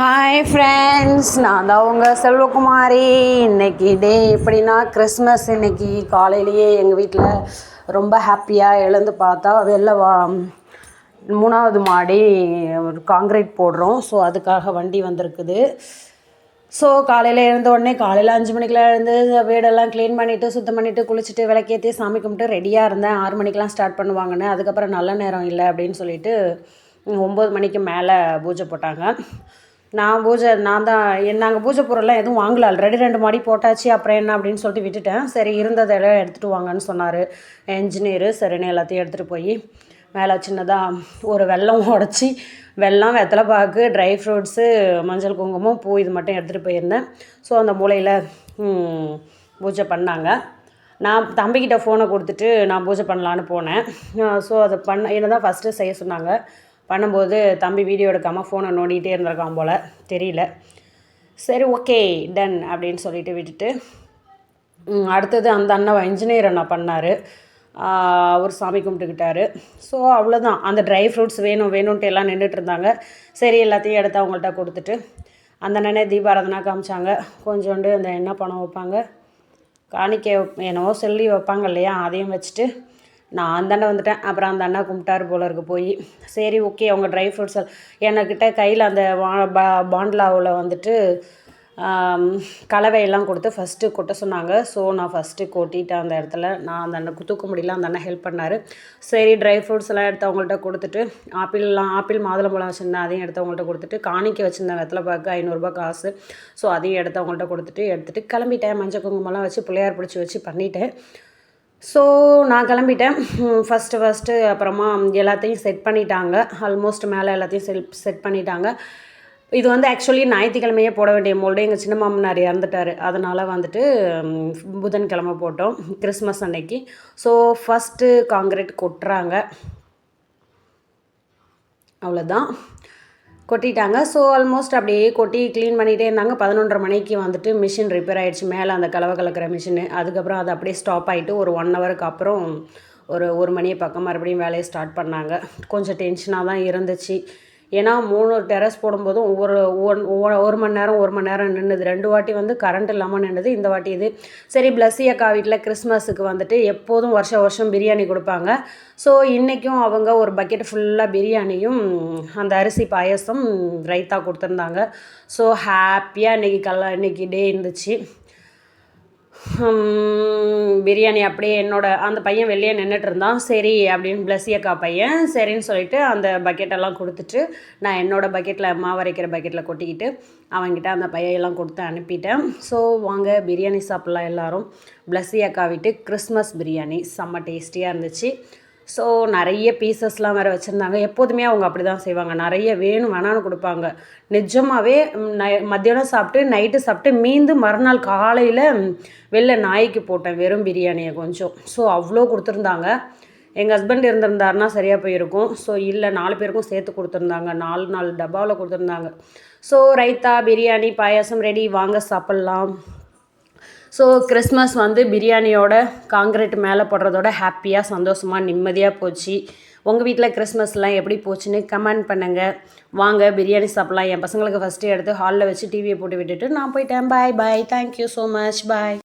Hi friends நான் தான் உங்கள் செல்வகுமாரி. இன்னைக்கு டே எப்படின்னா கிறிஸ்மஸ் இன்னைக்கு காலையிலேயே எங்கள் வீட்டில் ரொம்ப ஹாப்பியாக எழுந்து பார்த்தா வெளில வா மூணாவது மாடி ஒரு காங்கிரீட் போடுறோம். ஸோ அதுக்காக வண்டி வந்திருக்குது. ஸோ காலையில் எழுந்த உடனே காலையில் அஞ்சு மணிக்கெலாம் எழுந்து வீடெல்லாம் க்ளீன் பண்ணிவிட்டு சுத்தம் பண்ணிவிட்டு குளிச்சுட்டு விளக்கேற்றி சாமி கும்பிட்டு ரெடியாக இருந்தேன். ஆறு மணிக்கெலாம் ஸ்டார்ட் பண்ணுவாங்கன்னு. அதுக்கப்புறம் நல்ல நேரம் இல்லை அப்படின்னு சொல்லிட்டு ஒம்பது மணிக்கு மேலே பூஜை போட்டாங்க. நான் பூஜை நான் தான் என் நாங்கள் பூஜை பொருள்லாம் எதுவும் வாங்கல. ஆல்ரெடி ரெண்டு மாடி போட்டாச்சு அப்புறம் என்ன அப்படின்னு சொல்லிட்டு விட்டுட்டேன். சரி இருந்ததெல்லாம் எடுத்துகிட்டு வாங்கன்னு சொன்னார். என்ஜினியரு சரின்னு எல்லாத்தையும் எடுத்துகிட்டு போய் மேலே சின்னதாக ஒரு வெல்லம் உடச்சி வெல்லம் வெத்தலை பாக்கு ட்ரை ஃப்ரூட்ஸு மஞ்சள் குங்குமம் பூ இது மட்டும் எடுத்துகிட்டு போயிருந்தேன். ஸோ அந்த மூலையில் பூஜை பண்ணாங்க. நான் தம்பிக்கிட்ட ஃபோனை கொடுத்துட்டு நான் பூஜை பண்ணலான்னு போனேன். ஸோ அதை பண்ண என்ன தான் ஃபஸ்ட்டு செய்ய சொன்னாங்க. பண்ணும்போது தம்பி வீடியோ எடுக்காமல் ஃபோனை நோண்டிகிட்டே இருந்திருக்கான் போல். தெரியல. சரி ஓகே டன் அப்படின்னு சொல்லிட்டு விட்டுட்டு அடுத்தது அந்த அண்ணா இன்ஜினியர் அண்ணா பண்ணார். அவர் சாமி கும்பிட்டுக்கிட்டாரு. ஸோ அவ்வளோதான் அந்த ட்ரை ஃப்ரூட்ஸ் வேணும் வேணும்ன்ட்டு எல்லாம் நின்றுட்டு இருந்தாங்க. சரி எல்லாத்தையும் எடுத்து அவங்கள்ட்ட கொடுத்துட்டு அந்த அண்ணனே தீபாராதனா காமிச்சாங்க. கொஞ்சோண்டு அந்த என்ன பணம் வைப்பாங்க. காணிக்கை வைப்- என்னவோ சொல்லி வைப்பாங்க இல்லையா? அதையும் வச்சுட்டு நான் அந்த அண்ணன் வந்துட்டேன். அப்புறம் அந்த அண்ணா கும்பிட்டாரு போல இருக்கு. போய் சரி ஓகே அவங்க ட்ரை ஃப்ரூட்ஸ் என்கிட்ட கையில் அந்த வா- பா- பாண்ட்லாவில் வந்துட்டு கலவையெல்லாம் கொடுத்து ஃபஸ்ட்டு கொட்ட சொன்னாங்க. ஸோ நான் ஃபஸ்ட்டு கொட்டிட்டேன் அந்த இடத்துல நான் அந்த அண்ணன் தூக்க முடியல அந்த அண்ணன் ஹெல்ப் பண்ணார். சரி ட்ரை ஃப்ரூட்ஸ் எல்லாம் எடுத்து அவங்கள்ட்ட கொடுத்துட்டு ஆப்பிள்லாம் ஆப்பிள் மாதுளம்பழம் வச்சுருந்தேன் அதையும் எடுத்து அவங்கள்ட்ட கொடுத்துட்டு காணிக்கை வச்சுருந்தேன் வெத்தலை பார்க்க ஐநூறுரூபா காசு. ஸோ அதையும் எடுத்து அவங்கள்ட்ட கொடுத்துட்டு எடுத்துகிட்டு கிளம்பிட்டேன். மஞ்சள் குங்குமம்லாம் வச்சு பிள்ளையார் பிடிச்சி வச்சு பண்ணிட்டேன். ஸோ நான் கிளம்பிட்டேன். ஃபஸ்ட்டு ஃபஸ்ட்டு அப்புறமா எல்லாத்தையும் செட் பண்ணிட்டாங்க. ஆல்மோஸ்ட் மேலே எல்லாத்தையும் செட் செட் பண்ணிட்டாங்க. இது வந்து ஆக்சுவலி ஞாயிற்றுக்கிழமையே போட வேண்டிய மோல்டு எங்கள் சின்ன மாமனார் இறந்துட்டார். அதனால் வந்துட்டு புதன்கிழமை போட்டோம். கிறிஸ்மஸ் அன்னைக்கு. ஸோ ஃபஸ்ட்டு காங்கிரீட் கொட்டுறாங்க. அவ்வளோதான் கொட்டிட்டாங்க. ஸோ ஆல்மோஸ்ட் அப்படியே கொட்டி க்ளீன் பண்ணிகிட்டே இருந்தாங்க. பதினொன்றரை மணிக்கு வந்துட்டு மிஷின் ரிப்பேர் ஆகிடுச்சு மேலே அந்த கலவை கலக்கிற மிஷினு அதுக்கப்புறம் அது அப்படியே ஸ்டாப் ஆகிட்டு ஒரு ஒன் ஹவருக்கு அப்புறம் ஒரு ஒரு மணியை பக்கம் மறுபடியும் வேலையை ஸ்டார்ட் பண்ணாங்க. கொஞ்சம் டென்ஷனாக தான் இருந்துச்சு. ஏன்னா மூணு டெரஸ் போடும்போதும் ஒவ்வொரு ஒன் ஒவ்வொரு ஒரு மணி நேரம் ஒரு மணி நேரம் நின்றுது ரெண்டு வாட்டி வந்து கரண்ட் இல்லாமல் நின்றுது இந்த வாட்டி இது. சரி பிளஸ்ஸி அக்கா வீட்டில் கிறிஸ்மஸுக்கு வந்துட்டு எப்போதும் வருஷம் வருஷம் பிரியாணி கொடுப்பாங்க. ஸோ இன்றைக்கும் அவங்க ஒரு பக்கெட் ஃபுல்லாக பிரியாணியும் அந்த அரிசி பாயசம் ரைத்தா கொடுத்துருந்தாங்க. ஸோ ஹாப்பியாக இன்றைக்கி கல்ல இன்றைக்கி டே இருந்துச்சு. பிரியாணி அப்படியே என்னோட அந்த பையன் வெளியே நின்றுட்டு இருந்தான். சரி அப்படின்னு பிளஸ்ஸி அக்கா பையன் சரின்னு சொல்லிட்டு அந்த பக்கெட்டெல்லாம் கொடுத்துட்டு நான் என்னோடய பக்கெட்டில் மாவரைக்கிற பக்கெட்டில் கொட்டிக்கிட்டு அவங்ககிட்ட அந்த பையெல்லாம் கொடுத்து அனுப்பிட்டேன். ஸோ வாங்க பிரியாணி சாப்பிட்லாம் எல்லோரும். பிளஸ்ஸி அக்கா வீட்டு கிறிஸ்மஸ் பிரியாணி. செம்ம டேஸ்டியாக இருந்துச்சு. ஸோ நிறைய பீசஸ்லாம் வேறு வச்சுருந்தாங்க. எப்போதுமே அவங்க அப்படி தான் செய்வாங்க. நிறைய வேணும் வேணான்னு கொடுப்பாங்க. நிஜமாகவே மத்தியானம் சாப்பிட்டு நைட்டு சாப்பிட்டு மீந்து மறுநாள் காலையில் வெளில நாய்க்கு போட்டேன். வெறும் பிரியாணியை கொஞ்சம். ஸோ அவ்வளோ கொடுத்துருந்தாங்க. எங்கள் ஹஸ்பண்ட் இருந்திருந்தாருன்னா சரியாக போயிருக்கும். ஸோ இல்லை நாலு பேருக்கும் சேர்த்து கொடுத்துருந்தாங்க. நாலு நாலு டப்பாவில் கொடுத்துருந்தாங்க. ஸோ ரைத்தா பிரியாணி பாயாசம் ரெடி வாங்க சாப்பிட்லாம். ஸோ கிறிஸ்மஸ் வந்து பிரியாணியோட காங்கிரீட் மேலே போடுறதோட ஹாப்பியாக சந்தோஷமாக நிம்மதியாக போச்சு. உங்கள் வீட்டில் கிறிஸ்மஸ்லாம் எப்படி போச்சுன்னு கமெண்ட் பண்ணுங்கள் வாங்க பிரியாணி சாப்பிட்லாம். என் பசங்களுக்கு ஃபஸ்ட்டு எடுத்து ஹாலில் வச்சு டிவியை போட்டு விட்டுட்டு நான் போயிட்டேன். Bye bye thank you so much bye